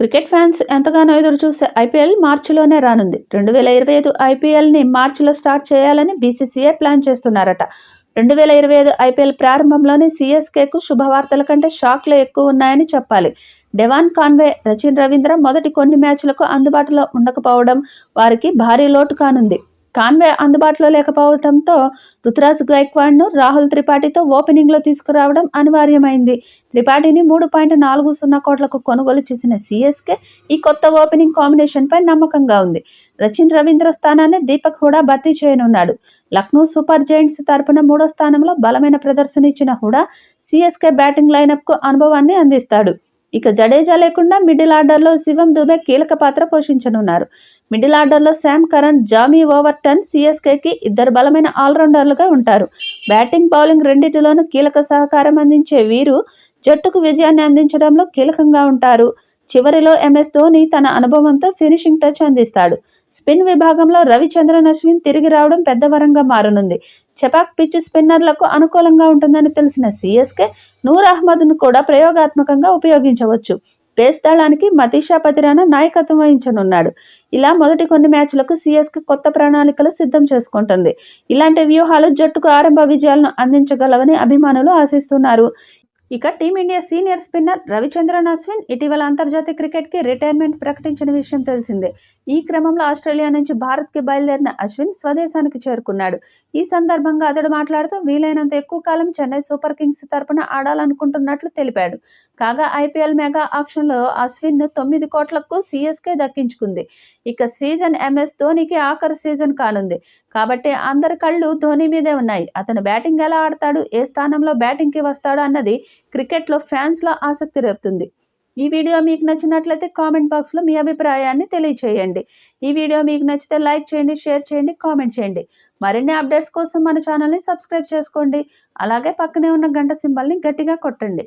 Cricket fans ఎంతగానో ఎదురు చూసే ఐపీఎల్ మార్చిలోనే రానుంది. రెండు వేల ఇరవై ఐదు ఐపీఎల్ని మార్చిలో స్టార్ట్ చేయాలని బీసీసీఐ ప్లాన్ చేస్తున్నారట. రెండు వేల ఇరవై ఐదు ఐపీఎల్ ప్రారంభంలోనే సీఎస్కేకు శుభవార్తల కంటే షాక్లు ఎక్కువ ఉన్నాయని చెప్పాలి. డెవాన్ కాన్వే రచిన్ రవీంద్ర మొదటి కొన్ని మ్యాచ్లకు అందుబాటులో ఉండకపోవడం వారికి భారీ లోటు కానుంది. కాన్వే అందుబాటులో లేకపోవడంతో రుతురాజ్ గైక్వాడ్ను రాహుల్ త్రిపాఠితో ఓపెనింగ్లో తీసుకురావడం అనివార్యమైంది. త్రిపాఠిని మూడు పాయింట్ నాలుగు సున్నా కోట్లకు కొనుగోలు చేసిన సీఎస్కే ఈ కొత్త ఓపెనింగ్ కాంబినేషన్పై నమ్మకంగా ఉంది. రచిన్ రవీంద్ర స్థానాన్ని దీపక్ హుడా భర్తీ చేయనున్నాడు. లక్నో సూపర్ జైంట్స్ తరపున మూడో స్థానంలో బలమైన ప్రదర్శన ఇచ్చిన హుడా సీఎస్కే బ్యాటింగ్ లైనప్కు అనుభవాన్ని అందిస్తాడు. ఇక జడేజా లేకుండా మిడిల్ ఆర్డర్లో శివం దుబే కీలక పాత్ర పోషించనున్నారు. మిడిల్ ఆర్డర్లో శామ్ కరణ్ జామీ ఓవర్టన్ సిఎస్కేకి ఇద్దరు బలమైన ఆల్రౌండర్లుగా ఉంటారు. బ్యాటింగ్ బౌలింగ్ రెండింటిలోనూ కీలక సహకారం అందించే వీరు జట్టుకు విజయాన్ని అందించడంలో కీలకంగా ఉంటారు. చివరిలో ఎంఎస్ ధోని తన అనుభవంతో ఫినిషింగ్ టచ్ అందిస్తాడు. స్పిన్ విభాగంలో రవిచంద్రన్ అశ్విన్ తిరిగి రావడం పెద్ద వరంగా మారనుంది. చెపాక్ పిచ్ స్పిన్నర్లకు అనుకూలంగా ఉంటుందని తెలిసిన సిఎస్కే నూర్ అహ్మద్ను కూడా ప్రయోగాత్మకంగా ఉపయోగించవచ్చు. పేస్ దళానికి మతీషా పతిరానా నాయకత్వం వహించనున్నాడు. ఇలా మొదటి కొన్ని మ్యాచ్లకు సిఎస్కే కొత్త ప్రణాళికలు సిద్ధం చేసుకుంటుంది. ఇలాంటి వ్యూహాలు జట్టుకు ఆరంభ విజయాలను అందించగలవని అభిమానులు ఆశిస్తున్నారు. ఇక Team India senior spinner Ravichandran Ashwin ఇటీవల అంతర్జాతీయ క్రికెట్కి రిటైర్మెంట్ ప్రకటించిన విషయం తెలిసిందే. ఈ క్రమంలో ఆస్ట్రేలియా నుంచి భారత్కి బయలుదేరిన అశ్విన్ స్వదేశానికి చేరుకున్నాడు. ఈ సందర్భంగా అతడు మాట్లాడుతూ వీలైనంత ఎక్కువ కాలం చెన్నై సూపర్ కింగ్స్ తరపున ఆడాలనుకుంటున్నట్లు తెలిపాడు. కాగా ఐపీఎల్ మెగా ఆక్షన్లో అశ్విన్ తొమ్మిది కోట్లకు సీఎస్కే దక్కించుకుంది. ఇక సీజన్ ఎంఎస్ ధోనికి ఆఖరి సీజన్ కానుంది. కాబట్టి అందరి కళ్ళు ధోని మీదే ఉన్నాయి. అతను బ్యాటింగ్ ఎలా ఆడతాడు ఏ స్థానంలో బ్యాటింగ్కి వస్తాడు అన్నది క్రికెట్లో ఫ్యాన్స్లో ఆసక్తి రేపుతుంది. ఈ వీడియో మీకు నచ్చినట్లయితే కామెంట్ బాక్స్లో మీ అభిప్రాయాన్ని తెలియచేయండి. ఈ వీడియో మీకు నచ్చితే లైక్ చేయండి షేర్ చేయండి కామెంట్ చేయండి. మరిన్ని అప్డేట్స్ కోసం మన ఛానల్ని సబ్స్క్రైబ్ చేసుకోండి. అలాగే పక్కనే ఉన్న గంట సింబల్ని గట్టిగా కొట్టండి.